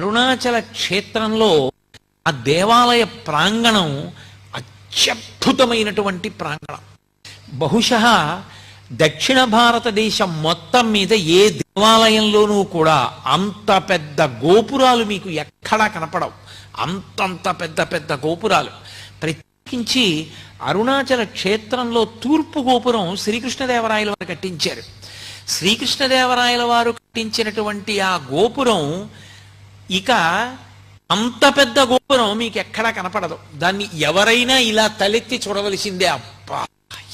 అరుణాచల క్షేత్రంలో ఆ దేవాలయ ప్రాంగణం అత్యద్భుతమైనటువంటి ప్రాంగణం. బహుశ దక్షిణ భారతదేశం మొత్తం మీద ఏ దేవాలయంలోనూ కూడా అంత పెద్ద గోపురాలు మీకు ఎక్కడా కనపడవు. అంతంత పెద్ద పెద్ద గోపురాలు. ప్రత్యేకించి అరుణాచల క్షేత్రంలో తూర్పు గోపురం శ్రీకృష్ణదేవరాయల వారు కట్టించారు. శ్రీకృష్ణదేవరాయల వారు కట్టించినటువంటి ఆ గోపురం ఇక అంత పెద్ద గోపురం మీకు ఎక్కడా కనపడదు. దాన్ని ఎవరైనా ఇలా తలెత్తి చూడవలసిందే. అబ్బా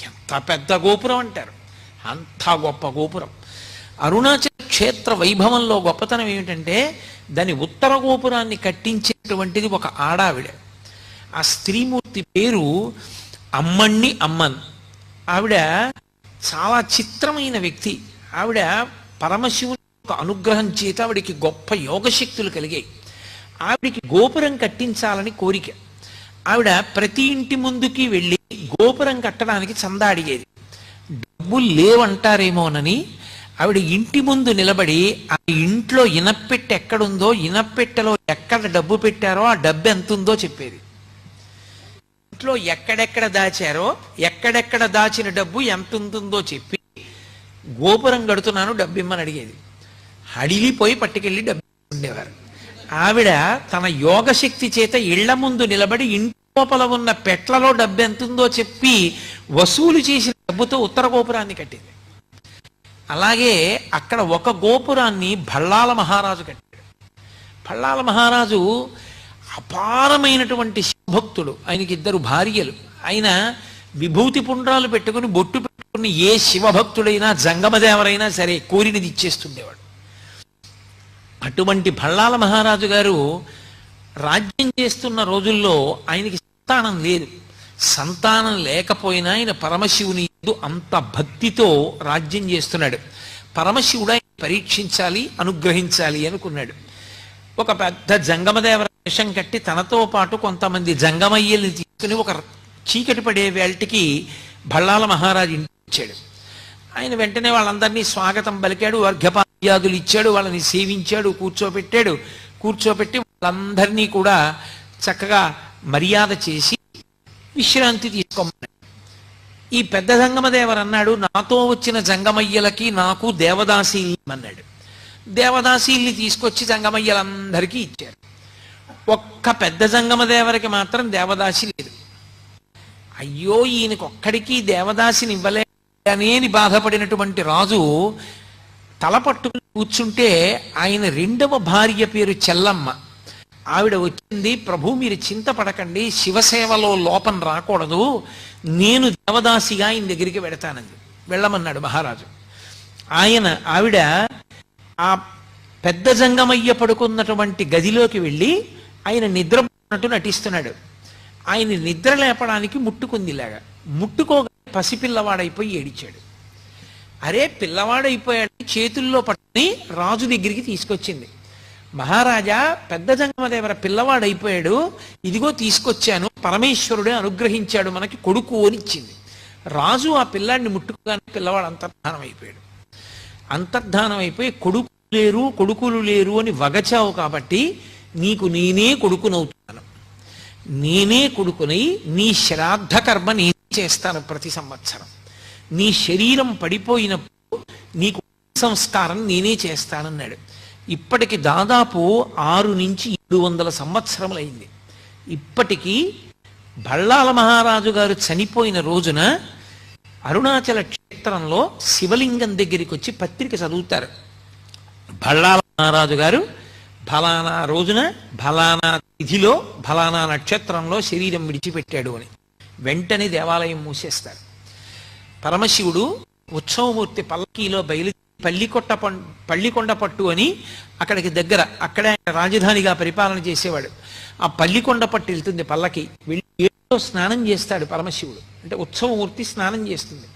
ఎంత పెద్ద గోపురం అంటారు. అంత గొప్ప గోపురం. అరుణాచల క్షేత్ర వైభవంలో గొప్పతనం ఏమిటంటే దాని ఉత్తర గోపురాన్ని కట్టించేటువంటిది ఒక ఆడావిడ. ఆ స్త్రీమూర్తి పేరు అమ్మణ్ణి అమ్మన్. ఆవిడ చాలా చిత్రమైన వ్యక్తి. ఆవిడ పరమశివుని అనుగ్రహం చేత ఆవిడికి గొప్ప యోగశక్తులు కలిగాయి. ఆవిడికి గోపురం కట్టించాలని కోరిక. ఆవిడ ప్రతి ఇంటి ముందుకి వెళ్ళి గోపురం కట్టడానికి చందా అడిగేది డబ్బులు లేవంటారేమోనని ఆవిడ ఇంటి ముందు నిలబడి ఆ ఇంట్లో ఇనప్పెట్టె ఎక్కడుందో ఇనప్పెట్టెలో ఎక్కడ డబ్బు పెట్టారో ఆ డబ్బు ఎంత ఉందో చెప్పేది. ఇంట్లో ఎక్కడెక్కడ దాచారో ఎక్కడెక్కడ దాచిన డబ్బు ఎంత ఉంటుందో చెప్పి గోపురం కడుతున్నాను డబ్బు ఇమ్మని అడిగేది. అడిగిపోయి పట్టుకెళ్ళి డబ్బు ఉండేవారు. ఆవిడ తన యోగశక్తి చేత ఇళ్ళ ముందు నిలబడి ఇంటి లోపల ఉన్న పెట్లలో డబ్బు ఎంతుందో చెప్పి వసూలు చేసిన డబ్బుతో ఉత్తర గోపురాన్ని కట్టింది. అలాగే అక్కడ ఒక గోపురాన్ని భళ్ళాల మహారాజు కట్టాడు. భళ్ళాల మహారాజు అపారమైనటువంటి శివభక్తుడు. ఆయనకి ఇద్దరు భార్యలు. ఆయన విభూతి పుండ్రాలు పెట్టుకుని బొట్టు పెట్టుకుని ఏ శివభక్తుడైనా జంగమదేవరైనా సరే కోరినది ఇచ్చేస్తుండేవాడు. అటువంటి భళ్ళాల మహారాజు గారు రాజ్యం చేస్తున్న రోజుల్లో ఆయనకి సంతానం లేదు. సంతానం లేకపోయినా ఆయన పరమశివుని అంత భక్తితో రాజ్యం చేస్తున్నాడు. పరమశివుడు ఆయన పరీక్షించాలి అనుగ్రహించాలి అనుకున్నాడు. ఒక పెద్ద జంగమదేవర వేషం కట్టి తనతో పాటు కొంతమంది జంగమయ్యల్ని తీసుకుని ఒక చీకటి పడే వేల్టికి భళ్ళాల మహారాజు ఇంటికి వచ్చాడు. ఆయన వెంటనే వాళ్ళందరినీ స్వాగతం పలికాడు ఫిర్యాదులు ఇచ్చాడు వాళ్ళని సేవించాడు కూర్చోబెట్టాడు. కూర్చోబెట్టి వాళ్ళందరినీ కూడా చక్కగా మర్యాద చేసి విశ్రాంతి తీసుకోమన్నాడు. ఈ పెద్ద జంగమదేవర్ అన్నాడు నాతో వచ్చిన జంగమయ్యలకి నాకు దేవదాసీల్ని అన్నాడు దేవదాసీల్ని తీసుకొచ్చి జంగమయ్యలందరికీ ఇచ్చారు. ఒక్క పెద్ద జంగమదేవరికి మాత్రం దేవదాసి లేదు. అయ్యో ఈయనకి ఒక్కడికి దేవదాసిని ఇవ్వలే అని బాధపడినటువంటి రాజు తల పట్టుకుని కూర్చుంటే ఆయన రెండవ భార్య పేరు చెల్లమ్మ. ఆవిడ వచ్చింది ప్రభు మీరు చింతపడకండి శివసేవలో లోపం రాకూడదు నేను దేవదాసిగా ఆయన దగ్గరికి వెడతానంది. వెళ్ళమన్నాడు మహారాజు. ఆయన ఆవిడ ఆ పెద్ద జంగమయ్య పడుకున్నటువంటి గదిలోకి వెళ్ళి ఆయన నిద్రపోతున్నట్టు నటిస్తున్నాడు. ఆయన నిద్ర లేపడానికి ముట్టుకుంది ఇలాగా ముట్టుకోగా పసిపిల్లవాడైపోయి ఏడిచాడు. అరే పిల్లవాడైపోయాడు చేతుల్లో పట్టుకుని రాజు దగ్గరికి తీసుకొచ్చింది. మహారాజా పెద్ద జంగమదేవర పిల్లవాడైపోయాడు. ఇదిగో తీసుకొచ్చాను. పరమేశ్వరుడే అనుగ్రహించాడు మనకి కొడుకు అని ఇచ్చింది. రాజు ఆ పిల్లాడిని ముట్టుకుగానే పిల్లవాడు అంతర్ధానం అయిపోయాడు అంతర్ధానం అయిపోయి కొడుకు లేరు కొడుకులు లేరు అని వగచావు కాబట్టి నీకు నేనే కొడుకునవుతున్నాను. నేనే కొడుకునై నీ శ్రాద్ధ కర్మ నేనే చేస్తాను ప్రతి సంవత్సరం. నీ శరీరం పడిపోయినప్పుడు నీకు సంస్కారం నేనే చేస్తానన్నాడు. ఇప్పటికి దాదాపు ఆరు నుంచి ఏడు వందల సంవత్సరములైంది. ఇప్పటికీ బళ్ళాల మహారాజు గారు చనిపోయిన రోజున అరుణాచల క్షేత్రంలో శివలింగం దగ్గరికి వచ్చి పత్రిక చదువుతారు. బళ్ళాల మహారాజు గారు ఫలానా రోజున ఫలానా తిథిలో ఫలానా నక్షత్రంలో శరీరం విడిచిపెట్టాడు అని. వెంటనే దేవాలయం మూసేస్తారు. పరమశివుడు ఉత్సవమూర్తి పల్లకీలో బయలు పల్లికొట్ట పల్లికొండ పట్టు అని అక్కడికి దగ్గర అక్కడే ఆయన రాజధానిగా పరిపాలన చేసేవాడు. ఆ పల్లికొండ పట్టు వెళ్తుంది పల్లకి. వెళ్ళి ఏడులో స్నానం చేస్తాడు పరమశివుడు. అంటే ఉత్సవమూర్తి స్నానం చేస్తుంది.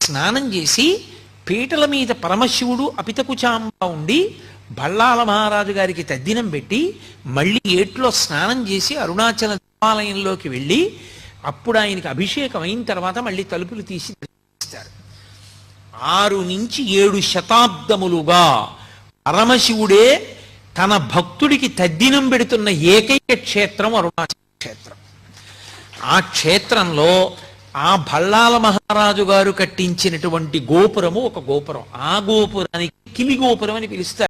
స్నానం చేసి పీటల మీద పరమశివుడు అపితకుచాంబ ఉండి బళ్ళాల మహారాజు గారికి తద్దినం పెట్టి మళ్ళీ ఏట్లో స్నానం చేసి అరుణాచల దేవాలయంలోకి వెళ్ళి అప్పుడు ఆయనకి అభిషేకం అయిన తర్వాత మళ్ళీ తలుపులు తీసి ఆరు నుంచి ఏడు శతాబ్దములుగా పరమశివుడే తన భక్తుడికి తద్దినం పెడుతున్న ఏకైక క్షేత్రం అరుణాచల క్షేత్రం. ఆ క్షేత్రంలో ఆ భళ్ళాల మహారాజు గారు కట్టించినటువంటి గోపురము ఒక గోపురం. ఆ గోపురానికి కిలి గోపురం అని పిలుస్తారు.